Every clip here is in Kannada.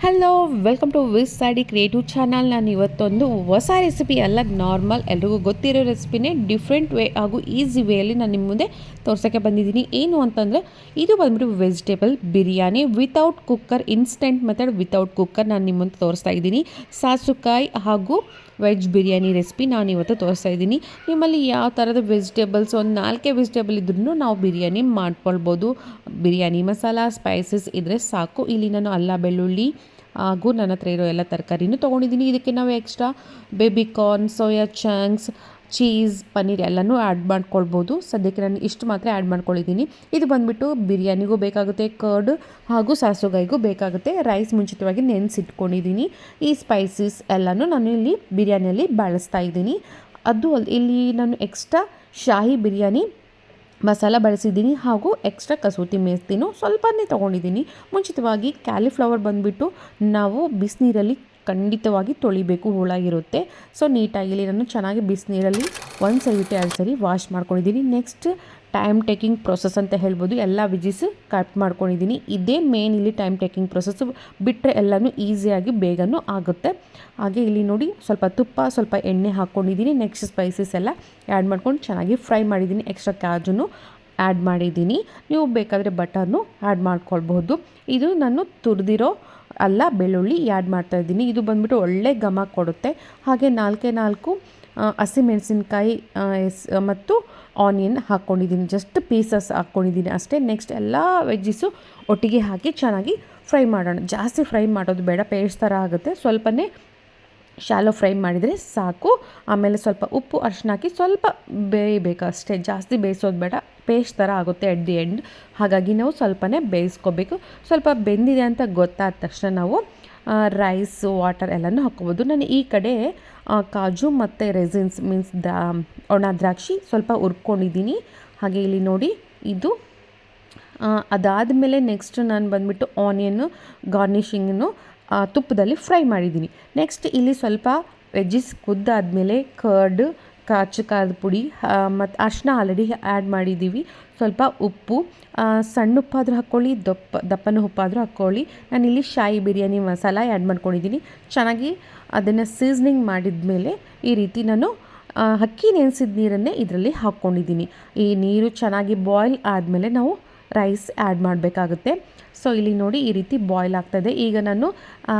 ಹಲೋ ವೆಲ್ಕಮ್ ಟು ವಿಸ್ ಸಾಡಿ ಕ್ರಿಯೇಟಿವ್ ಚಾನಲ್ ನಾನು ಇವತ್ತೊಂದು ಹೊಸ ರೆಸಿಪಿ ಅಲ್ಲ ನಾರ್ಮಲ್ ಎಲ್ರಿಗೂ ಗೊತ್ತಿರೋ ರೆಸಿಪಿನೇ ಡಿಫ್ರೆಂಟ್ ವೇ ಹಾಗೂ ಈಸಿ ವೇಯಲ್ಲಿ ನಾನು ನಿಮ್ಮ ಮುಂದೆ ತೋರ್ಸೋಕ್ಕೆ ಬಂದಿದ್ದೀನಿ. ಏನು ಅಂತಂದರೆ, ಇದು ಬಂದ್ಬಿಟ್ಟು vegetable biryani without cooker instant method without cooker ನಾನು ನಿಮ್ಮ ಮುಂದೆ ತೋರಿಸ್ತಾ ಇದ್ದೀನಿ. ಸಾಸುಕಾಯಿ ಹಾಗೂ ವೆಜ್ ಬಿರಿಯಾನಿ ರೆಸಿಪಿ ನಾನು ಇವತ್ತು ತೋರಿಸ್ತಾ ಇದ್ದೀನಿ. ನಿಮ್ಮಲ್ಲಿ ಯಾವ ಥರದ ವೆಜಿಟೇಬಲ್ಸ್ ಒಂದು ನಾಲ್ಕೇ ವೆಜಿಟೇಬಲ್ ಇದ್ರೂ ನಾವು ಬಿರಿಯಾನಿ ಮಾಡ್ಕೊಳ್ಬೋದು. ಬಿರಿಯಾನಿ ಮಸಾಲ ಸ್ಪೈಸಸ್ ಇದ್ದರೆ ಸಾಕು. ಇಲ್ಲಿ ನಾನು ಅಲ್ಲ, ಬೆಳ್ಳುಳ್ಳಿ ಹಾಗೂ ನನ್ನ ಹತ್ರ ಇರೋ ಎಲ್ಲ ತರಕಾರಿನೂ ತೊಗೊಂಡಿದ್ದೀನಿ. ಇದಕ್ಕೆ ನಾವು extra baby corn soya chunks cheese paneer ಎಲ್ಲನೂ ಆ್ಯಡ್ ಮಾಡ್ಕೊಳ್ಬೋದು. ಸದ್ಯಕ್ಕೆ ನಾನು ಇಷ್ಟು ಮಾತ್ರ ಆ್ಯಡ್ ಮಾಡ್ಕೊಂಡಿದ್ದೀನಿ ಇದು ಬಂದುಬಿಟ್ಟು ಬಿರಿಯಾನಿಗೂ ಬೇಕಾಗುತ್ತೆ ಕರ್ಡ್ ಹಾಗೂ ಸಾಸುಗಾಯಿಗೂ ಬೇಕಾಗುತ್ತೆ. ರೈಸ್ ಮುಂಚಿತವಾಗಿ ನೆನೆಸಿಟ್ಕೊಂಡಿದ್ದೀನಿ. ಈ ಸ್ಪೈಸಸ್ ಎಲ್ಲನೂ ನಾನು ಇಲ್ಲಿ ಬಿರಿಯಾನಿಯಲ್ಲಿ ಬಳಸ್ತಾ ಇದ್ದೀನಿ. ಅದು ಅಲ್ಲಿ ಇಲ್ಲಿ ನಾನು ಎಕ್ಸ್ಟ್ರಾ ಶಾಹಿ ಬಿರಿಯಾನಿ ಮಸಾಲ ಬಳಸಿದ್ದೀನಿ ಹಾಗೂ ಎಕ್ಸ್ಟ್ರಾ ಕಸೂತಿ ಮೇಸ್ತಿನೂ ಸ್ವಲ್ಪನೇ ತೊಗೊಂಡಿದ್ದೀನಿ. ಮುಂಚಿತವಾಗಿ ಕ್ಯಾಲಿಫ್ಲವರ್ ಬಂದುಬಿಟ್ಟು ನಾವು ಬಿಸಿನೀರಲ್ಲಿ ಖಂಡಿತವಾಗಿ ತೊಳಿಬೇಕು, ಹುಳಾಗಿರುತ್ತೆ. ಸೊ ನೀಟಾಗಿ ಇಲ್ಲಿ ನಾನು ಚೆನ್ನಾಗಿ ಬಿಸಿನೀರಲ್ಲಿ ಒಂದು ಸರಿ ಬಿಟ್ಟು ಎರಡು ಸರಿ ವಾಶ್ ಮಾಡ್ಕೊಂಡಿದ್ದೀನಿ. ನೆಕ್ಸ್ಟ್ ಟೈಮ್ ಟೇಕಿಂಗ್ ಪ್ರೊಸೆಸ್ ಅಂತ ಹೇಳ್ಬೋದು. ಎಲ್ಲ ವಿಜಿಸ್ ಕಟ್ ಮಾಡ್ಕೊಂಡಿದ್ದೀನಿ. ಇದೇ ಮೇನ್ ಇಲ್ಲಿ ಟೈಮ್ ಟೇಕಿಂಗ್ ಪ್ರೊಸೆಸ್ ಬಿಟ್ಟರೆ ಎಲ್ಲನೂ ಈಸಿಯಾಗಿ ಬೇಗನೂ ಆಗುತ್ತೆ. ಹಾಗೆ ಇಲ್ಲಿ ನೋಡಿ ಸ್ವಲ್ಪ ತುಪ್ಪ, ಸ್ವಲ್ಪ ಎಣ್ಣೆ ಹಾಕ್ಕೊಂಡಿದ್ದೀನಿ ನೆಕ್ಸ್ಟ್ ಸ್ಪೈಸಸ್ ಎಲ್ಲ ಆ್ಯಡ್ ಮಾಡ್ಕೊಂಡು ಚೆನ್ನಾಗಿ ಫ್ರೈ ಮಾಡಿದ್ದೀನಿ. ಎಕ್ಸ್ಟ್ರಾ ಕಾಜುನು ಆ್ಯಡ್ ಮಾಡಿದ್ದೀನಿ. ನೀವು ಬೇಕಾದರೆ ಬಟರ್ನು ಆ್ಯಡ್ ಮಾಡ್ಕೊಳ್ಬಹುದು. ಇದು ನಾನು ತುರಿದಿರೋ ಅಲ್ಲ, ಬೆಳ್ಳುಳ್ಳಿ ಆ್ಯಡ್ ಮಾಡ್ತಾಯಿದ್ದೀನಿ ಇದು ಬಂದ್ಬಿಟ್ಟು ಒಳ್ಳೆ ಘಮ ಕೊಡುತ್ತೆ. ಹಾಗೆ ನಾಲ್ಕೇ ನಾಲ್ಕು ಹಸಿಮೆಣಸಿನ್ಕಾಯಿ ಎಸ್, ಮತ್ತು ಆನಿಯನ್ ಹಾಕ್ಕೊಂಡಿದ್ದೀನಿ. ಜಸ್ಟ್ ಪೀಸಸ್ ಹಾಕ್ಕೊಂಡಿದ್ದೀನಿ ಅಷ್ಟೇ. ನೆಕ್ಸ್ಟ್ ಎಲ್ಲ ವೆಜ್ಜಿಸು ಒಟ್ಟಿಗೆ ಹಾಕಿ ಚೆನ್ನಾಗಿ ಫ್ರೈ ಮಾಡೋಣ. ಜಾಸ್ತಿ ಫ್ರೈ ಮಾಡೋದು ಬೇಡ. ಪೇಸ್ಟ್ ಥರ ಆಗುತ್ತೆ. ಸ್ವಲ್ಪನೇ ಶಾಲೋ ಫ್ರೈ ಮಾಡಿದರೆ ಸಾಕು. ಆಮೇಲೆ ಸ್ವಲ್ಪ ಉಪ್ಪು ಅರ್ಶಿನ ಹಾಕಿ ಸ್ವಲ್ಪ ಬೇಯಬೇಕು ಅಷ್ಟೇ. ಜಾಸ್ತಿ ಬೇಯಿಸೋದು ಬೇಡ. ಪೇಸ್ಟ್ ಥರ ಆಗುತ್ತೆ ಅಟ್ ದಿ ಎಂಡ್ ಹಾಗಾಗಿ ನಾವು ಸ್ವಲ್ಪನೇ ಬೇಯಿಸ್ಕೋಬೇಕು. ಸ್ವಲ್ಪ ಬೆಂದಿದೆ ಅಂತ ಗೊತ್ತಾದ ತಕ್ಷಣ ನಾವು ರೈಸ್ ವಾಟರ್ ಎಲ್ಲನೂ ಹಾಕ್ಕೋಬೋದು. ನಾನು ಈ ಕಡೆ ಕಾಜು ಮತ್ತು ರೆಸಿನ್ಸ್ ಮೀನ್ಸ್ ದ, ಒಣ ದ್ರಾಕ್ಷಿ ಸ್ವಲ್ಪ ಹುರ್ಕೊಂಡಿದ್ದೀನಿ. ಹಾಗೆ ಇಲ್ಲಿ ನೋಡಿ ಇದು. ಅದಾದ ಮೇಲೆ ನೆಕ್ಸ್ಟ್ ನಾನು ಬಂದುಬಿಟ್ಟು ಆನಿಯನ್ನು ಗಾರ್ನಿಷಿಂಗನ್ನು ತುಪ್ಪದಲ್ಲಿ ಫ್ರೈ ಮಾಡಿದ್ದೀನಿ. ನೆಕ್ಸ್ಟ್ ಇಲ್ಲಿ ಸ್ವಲ್ಪ ವೆಜ್ಜಿಸ್ ಕುದ್ದಾದಮೇಲೆ ಕರ್ಡ್ ಕಾಚು ಖಾರದ ಪುಡಿ ಮತ್ತು ಅರ್ಶಿನ ಆಲ್ರೆಡಿ ಆ್ಯಡ್ ಮಾಡಿದ್ದೀವಿ ಸ್ವಲ್ಪ ಉಪ್ಪು ಸಣ್ಣ ಉಪ್ಪಾದರೂ ಹಾಕ್ಕೊಳ್ಳಿ, ದಪ್ಪ, ದಪ್ಪನ ಉಪ್ಪಾದರೂ ಹಾಕ್ಕೊಳ್ಳಿ. ನಾನಿಲ್ಲಿ ಶಾಯಿ ಬಿರಿಯಾನಿ ಮಸಾಲ ಆ್ಯಡ್ ಮಾಡ್ಕೊಂಡಿದ್ದೀನಿ. ಚೆನ್ನಾಗಿ ಅದನ್ನು ಸೀಸ್ನಿಂಗ್ ಮಾಡಿದ ಮೇಲೆ ಈ ರೀತಿ ನಾನು ಅಕ್ಕಿ ನೆನೆಸಿದ ನೀರನ್ನೇ ಇದರಲ್ಲಿ ಹಾಕ್ಕೊಂಡಿದ್ದೀನಿ. ಈ ನೀರು ಚೆನ್ನಾಗಿ ಬಾಯ್ಲ್ ಆದಮೇಲೆ ನಾವು ರೈಸ್ ಆ್ಯಡ್ ಮಾಡಬೇಕಾಗುತ್ತೆ. ಸೊ ಇಲ್ಲಿ ನೋಡಿ ಈ ರೀತಿ ಬಾಯ್ಲ್ ಆಗ್ತಾಯಿದೆ ಈಗ ನಾನು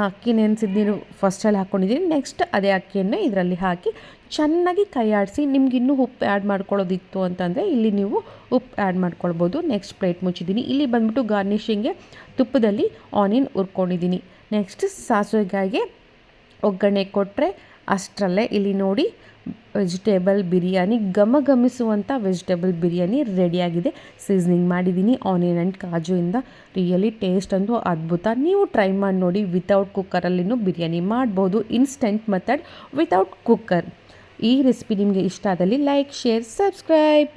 ಅಕ್ಕಿ ನೆನೆಸಿದ ನೀರು ಫಸ್ಟಲ್ಲಿ ಹಾಕ್ಕೊಂಡಿದ್ದೀನಿ ನೆಕ್ಸ್ಟ್ ಅದೇ ಅಕ್ಕಿಯನ್ನು ಇದರಲ್ಲಿ ಹಾಕಿ ಚೆನ್ನಾಗಿ ಕೈ ಆಡಿಸಿ ನಿಮ್ಗೆ ಇನ್ನೂ ಉಪ್ಪು ಆ್ಯಡ್ ಮಾಡ್ಕೊಳ್ಳೋದಿತ್ತು ಅಂತಂದರೆ ಇಲ್ಲಿ ನೀವು ಉಪ್ಪು ಆ್ಯಡ್ ಮಾಡ್ಕೊಳ್ಬೋದು. ನೆಕ್ಸ್ಟ್ ಪ್ಲೇಟ್ ಮುಚ್ಚಿದ್ದೀನಿ. ಇಲ್ಲಿ ಬಂದ್ಬಿಟ್ಟು ಗಾರ್ನಿಷಿಂಗ್ಗೆ ತುಪ್ಪದಲ್ಲಿ ಆನಿಯನ್ ಹುರ್ಕೊಂಡಿದ್ದೀನಿ. ನೆಕ್ಸ್ಟ್ ಸಾಸಿವೆಗಾಯಿಗೆ ಒಗ್ಗರಣೆ ಕೊಟ್ಟರೆ ಅಷ್ಟರಲ್ಲೇ ಇಲ್ಲಿ ನೋಡಿ, ವೆಜಿಟೇಬಲ್ ಬಿರಿಯಾನಿ ಘಮ ಘಮಿಸುವಂಥ ವೆಜಿಟೇಬಲ್ ಬಿರಿಯಾನಿ ರೆಡಿಯಾಗಿದೆ. ಸೀಸ್ನಿಂಗ್ ಮಾಡಿದ್ದೀನಿ, ಆನಿಯನ್ ಆ್ಯಂಡ್ ಕಾಜುಯಿಂದ ರಿಯಲಿ ಟೇಸ್ಟ್ ಅಂತೂ ಅದ್ಭುತ. ನೀವು ಟ್ರೈ ಮಾಡಿ ನೋಡಿ, ವಿತೌಟ್ ಕುಕ್ಕರಲ್ಲಿನೂ ಬಿರಿಯಾನಿ ಮಾಡ್ಬೋದು. Instant method without cooker. ಈ ರೆಸಿಪಿ ನಿಮಗೆ ಇಷ್ಟ ಆದಲ್ಲಿ ಲೈಕ್, ಶೇರ್, ಸಬ್ಸ್ಕ್ರೈಬ್.